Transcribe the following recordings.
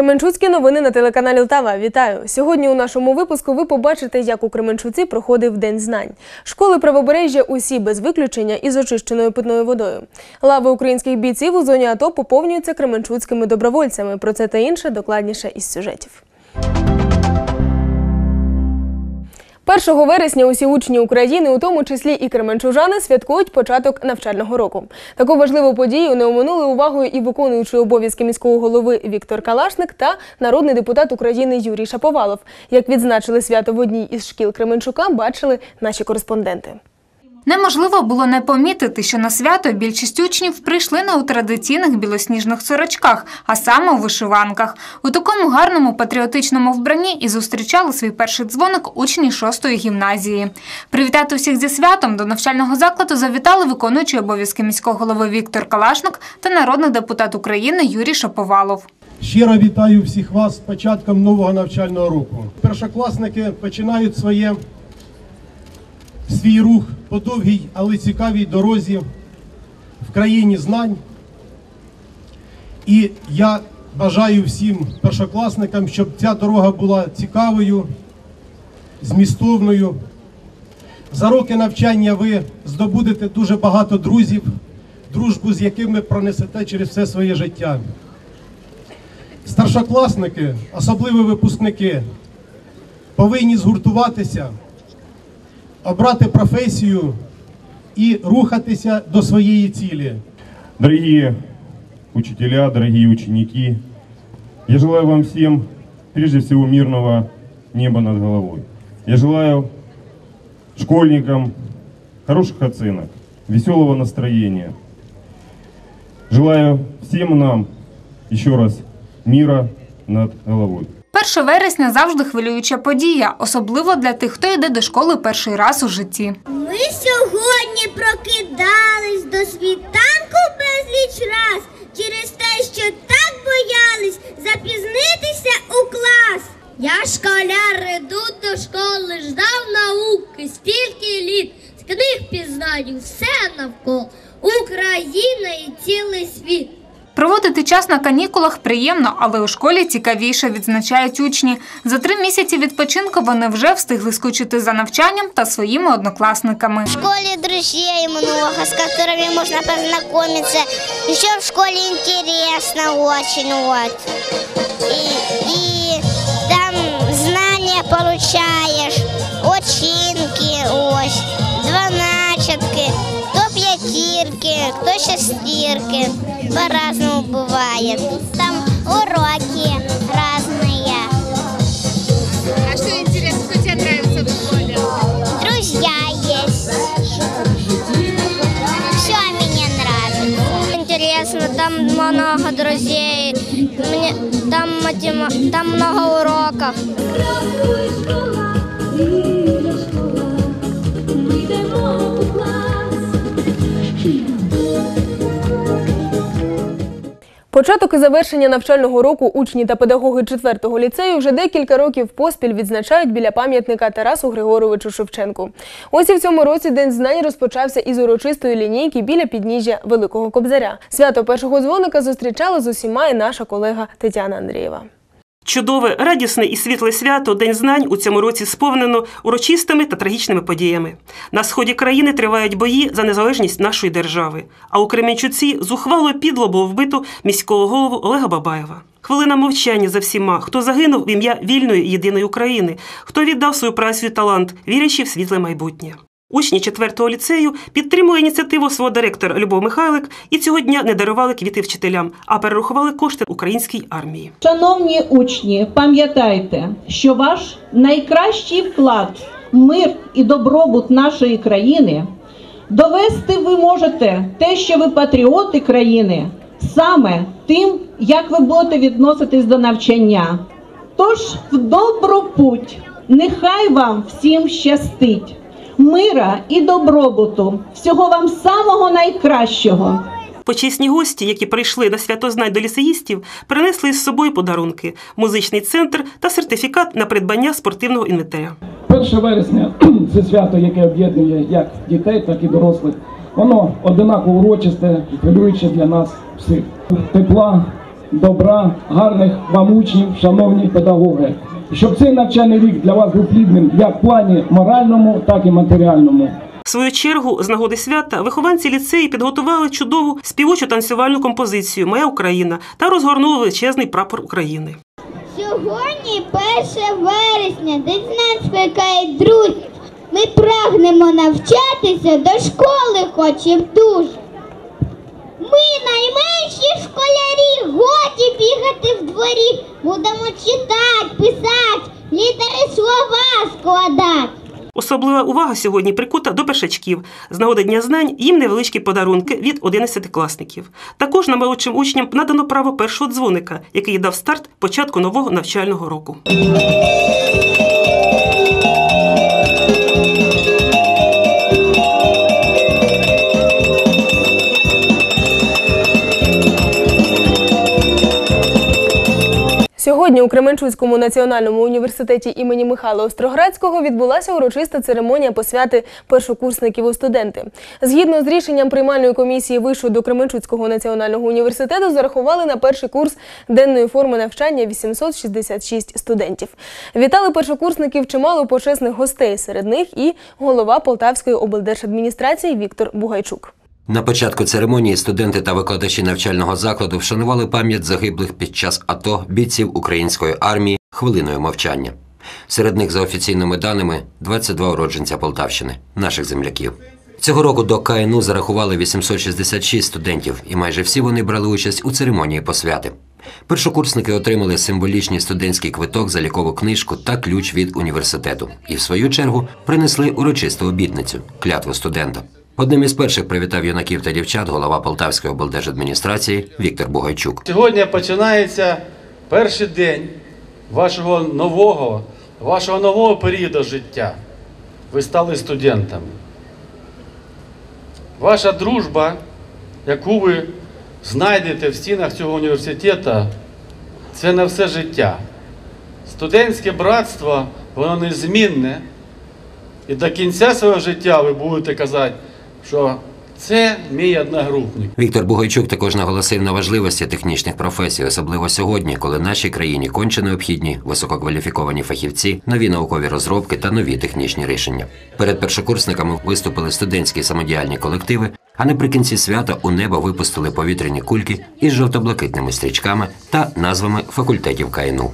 Кременчуцькі новини на телеканалі Лтава. Вітаю! Сьогодні у нашому випуску ви побачите, як у Кременчуці проходив День знань. Школи правобережжя усі без виключення із очищеною питною водою. Лави українських бійців у зоні АТО поповнюються кременчуцькими добровольцями. Про це та інше докладніше із сюжетів. 1 вересня усі учні України, у тому числі і кременчужани, святкують початок навчального року. Таку важливу подію не оминули увагою і виконуючий обов'язки міського голови Віктор Калашник та народний депутат України Юрій Шаповалов. Як відзначили свято в одній із шкіл Кременчука, бачили наші кореспонденти. Неможливо було не помітити, що на свято більшість учнів прийшли не у традиційних білосніжних сорочках, а саме у вишиванках. У такому гарному патріотичному вбранні і зустрічали свій перший дзвоник учні шостої гімназії. Привітати всіх зі святом до навчального закладу завітали виконуючий обов'язки міського голови Віктор Калашник та народний депутат України Юрій Шаповалов. Щиро вітаю всіх вас з початком нового навчального року. Першокласники починають своє свій рух по довгій, але цікавій дорозі в країні знань. І я бажаю всім першокласникам, щоб ця дорога була цікавою, змістовною. За роки навчання ви здобудете дуже багато друзів, дружбу з якими пронесете через все своє життя. Старшокласники, особливо випускники, повинні згуртуватися, обрати професію і рухатися до своєї цілі. Дорогие учителя, дорогие ученики, я желаю вам всем, прежде всего, мирного неба над головой. Я желаю школьникам хороших оценок, веселого настроения. Желаю всем нам еще раз мира над головой. 1 вересня завжди хвилююча подія, особливо для тих, хто йде до школи перший раз у житті. Ми сьогодні прокидались до світанку безліч раз через те, що так боялись запізнитися у клас. Я школяр іду до школи, ждав науки, стільки літ, з книг пізнаю все навколо, Україна і цілий світ. Проводити час на канікулах приємно, але у школі цікавіше відзначають учні. За три місяці відпочинку вони вже встигли скучити за навчанням та своїми однокласниками. В школе друзей много, с которыми можно познакомиться. Еще в школе интересно очень вот. И, и там знания получаешь, очинки, ось, пятирки, кто шестирки. По-разному бывает. Там уроки разные. А що інтересно, що тебе подобається в школі? Друзья есть. Все мне нравится. Интересно, там много друзей. Мне там матема- там много уроков. Початок і завершення навчального року учні та педагоги 4-го ліцею вже декілька років поспіль відзначають біля пам'ятника Тарасу Григоровичу Шевченку. Ось і в цьому році День знань розпочався із урочистої лінійки біля підніжжя Великого Кобзаря. Свято першого дзвоника зустрічала з усіма і наша колега Тетяна Андрієва. Чудове, радісне і світле свято День знань у цьому році сповнено урочистими та трагічними подіями. На сході країни тривають бої за незалежність нашої держави. А у Кременчуці зухвало підло було вбито міського голову Олега Бабаєва. Хвилина мовчання за всіма, хто загинув в ім'я вільної єдиної України, хто віддав свою працю і талант, вірячи в світле майбутнє. Учні 4-го ліцею підтримали ініціативу свого директора Любов Михайлик і цього дня не дарували квіти вчителям, а перерахували кошти українській армії. Шановні учні, пам'ятайте, що ваш найкращий вклад в мир і добробут нашої країни довести ви можете те, що ви патріоти країни, саме тим, як ви будете відноситись до навчання. Тож в добру путь, нехай вам всім щастить, мира і добробуту, всього вам самого найкращого. Почесні гості, які прийшли на свято знань до ліцеїстів, принесли із собою подарунки, музичний центр та сертифікат на придбання спортивного інвентаря. 1 вересня це свято, яке об'єднує як дітей, так і дорослих. Воно одинаково урочисте і хвилююче для нас всіх. Тепла, добра, гарних вам учнів, шановні педагоги. Щоб цей навчальний рік для вас був плідним як в плані моральному, так і матеріальному. В свою чергу, з нагоди свята, вихованці ліцею підготували чудову співочу танцювальну композицію Моя Україна та розгорнули величезний прапор України. Сьогодні 1 вересня, день знань скликає друзів. Ми прагнемо навчатися до школи хочемо дуже. Ми найменші школярі, годі бігати в дворі. Будемо читати, писати, літери слова складати. Особлива увага сьогодні прикута до першачків. З нагоди Дня знань їм невеличкі подарунки від 11-класників. Також наймолодшим учням надано право першого дзвоника, який дав старт початку нового навчального року. Сьогодні у Кременчуцькому національному університеті імені Михайла Остроградського відбулася урочиста церемонія посвяти першокурсників у студенти. Згідно з рішенням приймальної комісії вишу до Кременчуцького національного університету зарахували на перший курс денної форми навчання 866 студентів. Вітали першокурсників чимало почесних гостей. Серед них і голова Полтавської облдержадміністрації Віктор Бугайчук. На початку церемонії студенти та викладачі навчального закладу вшанували пам'ять загиблих під час АТО бійців української армії хвилиною мовчання. Серед них, за офіційними даними, 22 уродженця Полтавщини, наших земляків. Цього року до КНУ зарахували 866 студентів, і майже всі вони брали участь у церемонії посвяти. Першокурсники отримали символічний студентський квиток, залікову книжку та ключ від університету. І, в свою чергу, принесли урочисту обітницю клятву студента. Одним із перших привітав юнаків та дівчат голова Полтавської облдержадміністрації Віктор Бугайчук. Сьогодні починається перший день вашого нового, вашого нового періоду життя. Ви стали студентами. Ваша дружба, яку ви знайдете в стінах цього університету, це на все життя. Студентське братство, воно незмінне. І до кінця свого життя ви будете казати, що це мій одногрупник. Віктор Бугайчук також наголосив на важливості технічних професій, особливо сьогодні, коли нашій країні конче необхідні висококваліфіковані фахівці, нові наукові розробки та нові технічні рішення. Перед першокурсниками виступили студентські самодіяльні колективи, а наприкінці свята у небо випустили повітряні кульки із жовто-блакитними стрічками та назвами факультетів КНУ.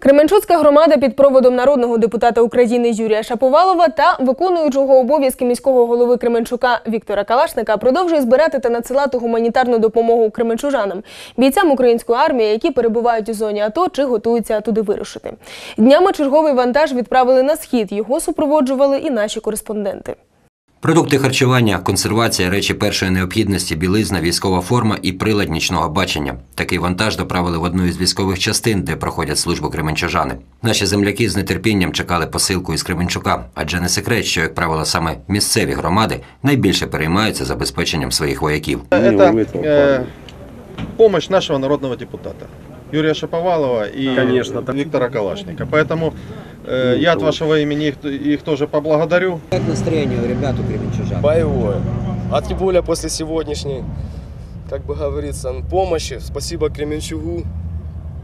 Кременчуцька громада під проводом народного депутата України Юрія Шаповалова та виконуючого обов'язки міського голови Кременчука Віктора Калашника продовжує збирати та надсилати гуманітарну допомогу кременчужанам, бійцям української армії, які перебувають у зоні АТО чи готуються туди вирушити. Днями черговий вантаж відправили на схід. Його супроводжували і наші кореспонденти. Продукти харчування, консервація, речі першої необхідності, білизна, військова форма і прилад нічного бачення. Такий вантаж доправили в одну із військових частин, де проходять службу кременчужани. Наші земляки з нетерпінням чекали посилку із Кременчука, адже не секрет, що, як правило, саме місцеві громади найбільше переймаються забезпеченням своїх вояків. Это э, помощь нашего народного депутата Юрия Шаповалова и Конечно, так. Виктора Калашника. Поэтому э, я от вашего имени их, их тоже поблагодарю. Как настроение у ребят у кременчужан? Боевое. А тем более после сегодняшней, как бы говорится, помощи. Спасибо Кременчугу.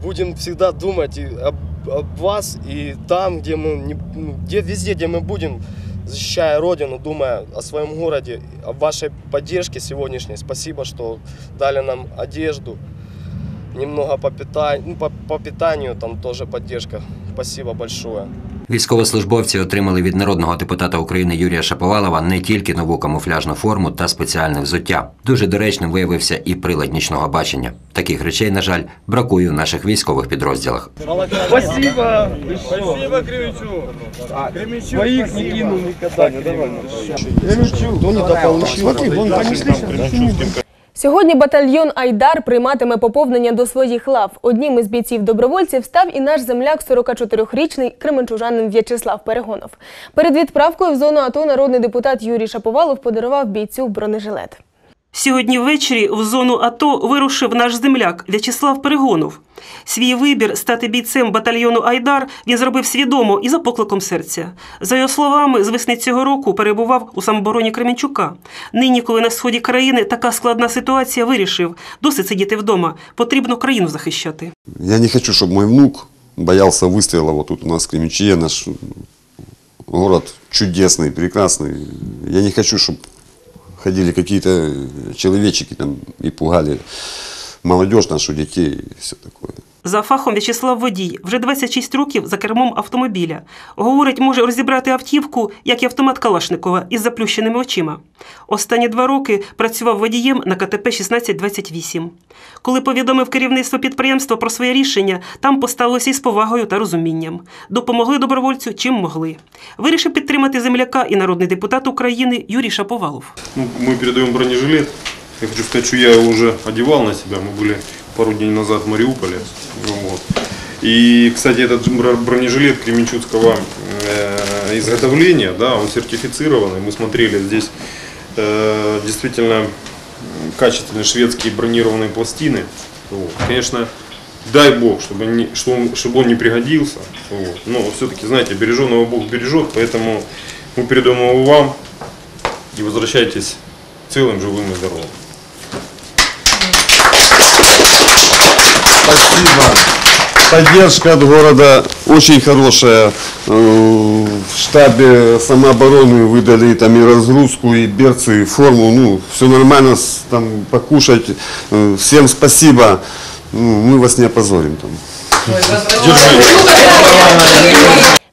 Будем всегда думать и об, об вас и там, где мы, не, ну, где, везде, где мы будем, защищая Родину, думая о своем городе, о вашей поддержке сегодняшней. Спасибо, что дали нам одежду, немного по питанию, ну, по, по питанию там тоже поддержка. Спасибо большое. Військовослужбовці отримали від народного депутата України Юрія Шаповалова не тільки нову камуфляжну форму та спеціальне взуття. Дуже доречним виявився і прилад нічного бачення. Таких речей, на жаль, бракує у наших військових підрозділах. Спасибо! Спасибо, Кременчуг! Своих не кинул никогда. Кременчуг, кто не дополучил. Смотри, вон понесли Сьогодні батальйон Айдар прийматиме поповнення до своїх лав. Однім із бійців добровольців став і наш земляк 44-річний кременчужанин В'ячеслав Перегонов. Перед відправкою в зону АТО народний депутат Юрій Шаповалов подарував бійцю бронежилет. Сьогодні ввечері в зону АТО вирушив наш земляк В'ячеслав Перегонов. Свій вибір стати бійцем батальйону Айдар він зробив свідомо і за покликом серця. За його словами, з весни цього року перебував у самобороні Кременчука. Нині, коли на сході країни така складна ситуація, вирішив досить сидіти вдома. Потрібно країну захищати. Я не хочу, чтобы мой внук боялся выстрела вот тут у нас в Кременчуге, наш город чудесный, прекрасный. Я не хочу, чтобы ходили какие-то человечики там и пугали молодежь нашу, детей и все такое. За фахом В'ячеслав Водій вже 26 років за кермом автомобіля. Говорить, може розібрати автівку, як і автомат Калашникова, із заплющеними очима. Останні два роки працював водієм на КТП 1628. Коли повідомив керівництво підприємства про своє рішення, там поставилося із повагою та розумінням. Допомогли добровольцю чим могли. Вирішив підтримати земляка і народний депутат України Юрій Шаповалов. Ну, мы передаем бронежилет. Я хочу сказать, что я его уже одевал на себя. Мы были пару дней назад в Мариуполе. Вот. И, кстати, этот бр- бронежилет кременчуцкого э, изготовления, да, он сертифицированный. Мы смотрели здесь э, действительно качественные шведские бронированные пластины. Вот. Конечно, дай бог, чтобы, не, что он, чтобы он не пригодился. Вот. Но все-таки, знаете, береженного Бог бережет, поэтому мы передаем вам и возвращайтесь целым, живым и здоровым. Спасибо. Поддержка от города очень хорошая. Э, В штабе самообороны выдали там и разгрузку, и берцы, и форму. Ну, все нормально, с- там покушать. Э, Всем спасибо. Ну, Мы вас не опозорим там.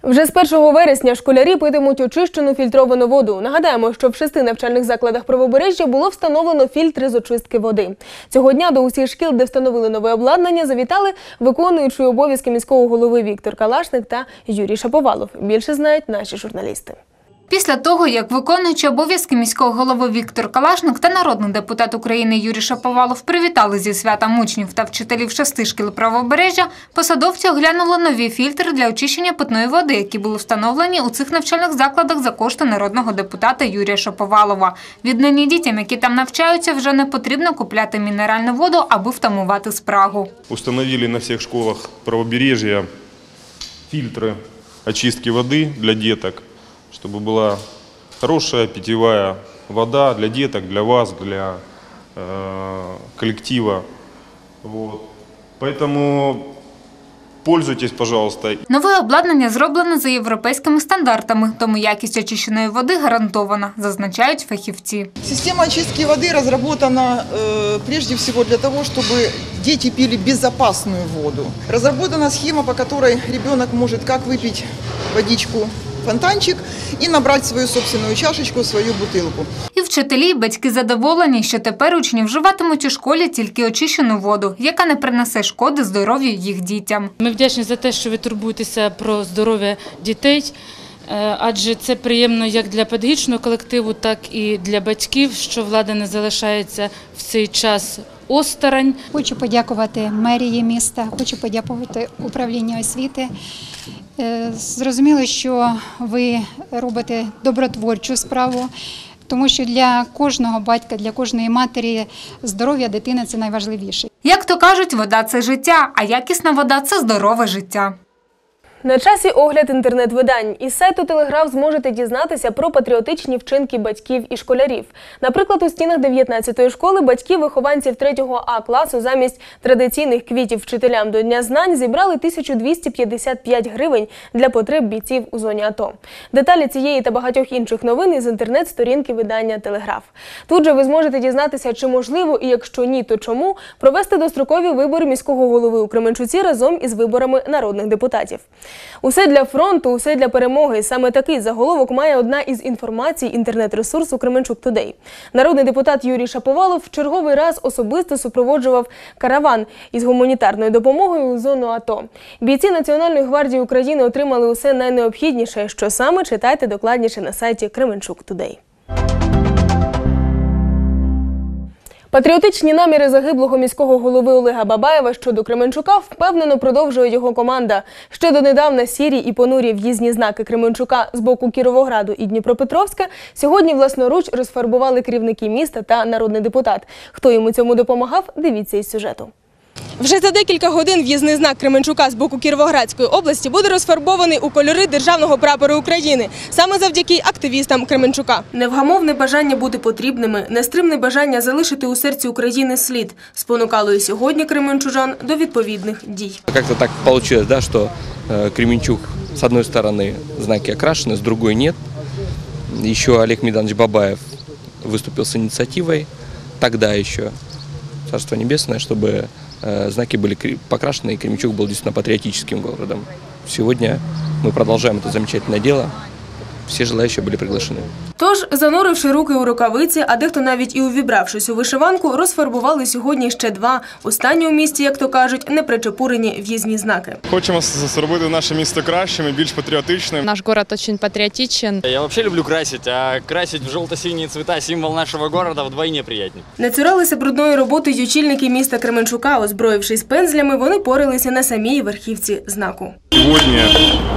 Вже з 1 вересня школярі питимуть очищену фільтровану воду. Нагадаємо, що в шести навчальних закладах правобережжя було встановлено фільтри з очистки води. Цього дня до усіх шкіл, де встановили нове обладнання, завітали виконуючі обов'язки міського голови Віктор Калашник та Юрій Шаповалов. Більше знають наші журналісти. Після того, як виконуючий обов'язки міського голови Віктор Калашник та народний депутат України Юрій Шаповалов привітали зі святом учнів та вчителів шести шкіл правобережжя, посадовці оглянули нові фільтри для очищення питної води, які були встановлені у цих навчальних закладах за кошти народного депутата Юрія Шаповалова. Віднині дітям, які там навчаються, вже не потрібно купляти мінеральну воду, аби втамувати спрагу. Установили на всех школах правобережья фильтры очистки воды для деток, чтобы была хорошая питьевая вода для деток, для вас, для э, коллектива. Вот. Поэтому пользуйтесь, пожалуйста. Нове обладнання зроблено за європейськими стандартами, тому якість очищеної води гарантована, зазначають фахівці. Система очистки воды разработана э, прежде всего для того, чтобы дети пили безопасную воду. Разработана схема, по которой ребенок может как выпить водичку фонтанчик и набрать свою собственную чашечку, свою бутылку. І вчителі, і батьки задоволені, що тепер учні вживатимуть у школі тільки очищену воду, яка не принесе шкоди здоров'ю їх дітям. Ми вдячні за те, що ви турбуєтеся про здоров'я дітей, е, адже це приємно як для педагогічного колективу, так і для батьків, що влада не залишається в цей час осторонь. Хочу подякувати мерії міста, хочу подякувати управлінню освіти. Е, Зрозуміло, що ви робите добротворчу справу, тому що для кожного батька, для кожної матері здоров'я дитини це найважливіше. Як то кажуть, вода це життя, а якісна вода це здорове життя. На часі огляд інтернет-видань. Із сайту Телеграф зможете дізнатися про патріотичні вчинки батьків і школярів. Наприклад, у стінах 19-ї школи батьки вихованців 3-го А класу замість традиційних квітів вчителям до Дня знань зібрали 1255 гривень для потреб бійців у зоні АТО. Деталі цієї та багатьох інших новин із інтернет-сторінки видання Телеграф. Тут же ви зможете дізнатися, чи можливо і якщо ні, то чому провести дострокові вибори міського голови у Кременчуці разом із виборами народних депутатів. Усе для фронту, усе для перемоги. Саме такий заголовок має одна із інформацій інтернет-ресурсу Кременчук Тудей. Народний депутат Юрій Шаповалов в черговий раз особисто супроводжував караван із гуманітарною допомогою у зону АТО. Бійці Національної гвардії України отримали усе найнеобхідніше, що саме читайте докладніше на сайті Кременчук Тудей. Патріотичні наміри загиблого міського голови Олега Бабаєва щодо Кременчука впевнено продовжує його команда. Ще донедавна сірі і понурі в'їзні знаки Кременчука з боку Кіровограду і Дніпропетровська сьогодні власноруч розфарбували керівники міста та народний депутат. Хто йому цьому допомагав, дивіться із сюжету. Вже за декілька годин в'їзний знак Кременчука з боку Кіровоградської області буде розфарбований у кольори державного прапору України саме завдяки активістам Кременчука. Невгамовне бажання бути потрібними, нестримне бажання залишити у серці України слід спонукало і сьогодні кременчужан до відповідних дій. Как-то так получилось, да, что э, Кременчук с одной стороны знаки окрашены, с другой нет. Еще Олег Меданович Бабаев выступил с инициативой, тогда еще, Царство Небесное, чтобы э, знаки были кре- покрашены и Кременчук был действительно патриотическим городом. Сегодня мы продолжаем это замечательное дело. Все желающие были приглашены. Тож, зануривши руки у рукавиці, а дехто навіть і увібравшись у вишиванку, розфарбували сьогодні ще два. Останні у місті, як то кажуть, непричепурені в'їзні знаки. Хочемо зробити наше місто кращим і більш патріотичним. Наш город очень патриотичен. Я вообще люблю красить, а красить в желто-синие цвета символ нашего города вдвойне приятнее. Не цуралися брудної роботи й очільники міста Кременчука. Озброївшись пензлями, вони порилися на самій верхівці знаку. Сегодня,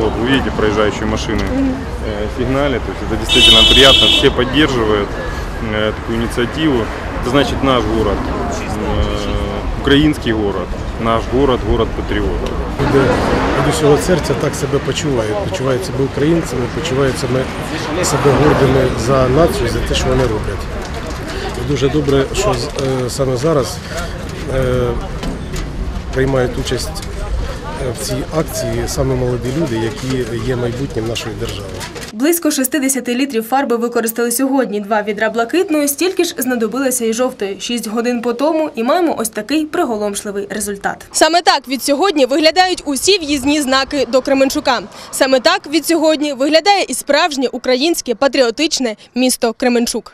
вот вы видите, проезжающие машины э, сигналят, то есть это действительно приятно, все поддерживают э, такую инициативу. Это значит наш город, э, украинский город, наш город, город патриотов. Люди від усього серця так себе почувають. Почувають себе українцями, почувають себе, себе гордими за націю, за те, що вони роблять. І дуже добре, що з- е, саме зараз е, приймають участь е, в цій акції саме молоді люди, які є майбутнім нашої держави. Близько 60 літрів фарби використали сьогодні. Два відра блакитної, стільки ж знадобилося і жовтої. Шість годин по тому і маємо ось такий приголомшливий результат. Саме так від сьогодні виглядають усі в'їзні знаки до Кременчука. Саме так від сьогодні виглядає і справжнє українське патріотичне місто Кременчук.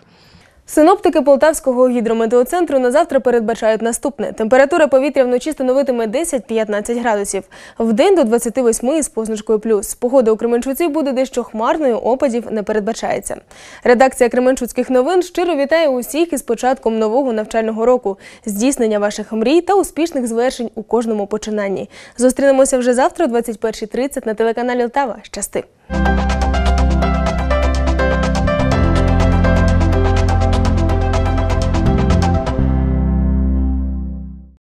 Синоптики Полтавського гідрометеоцентру на завтра передбачають наступне. Температура повітря вночі становитиме 10-15 градусів. Вдень до 28 із позначкою плюс. Погода у Кременчуці буде дещо хмарною, опадів не передбачається. Редакція Кременчуцьких новин щиро вітає усіх із початком нового навчального року, здійснення ваших мрій та успішних звершень у кожному починанні. Зустрінемося вже завтра о 21.30 на телеканалі Лтава. Щасти!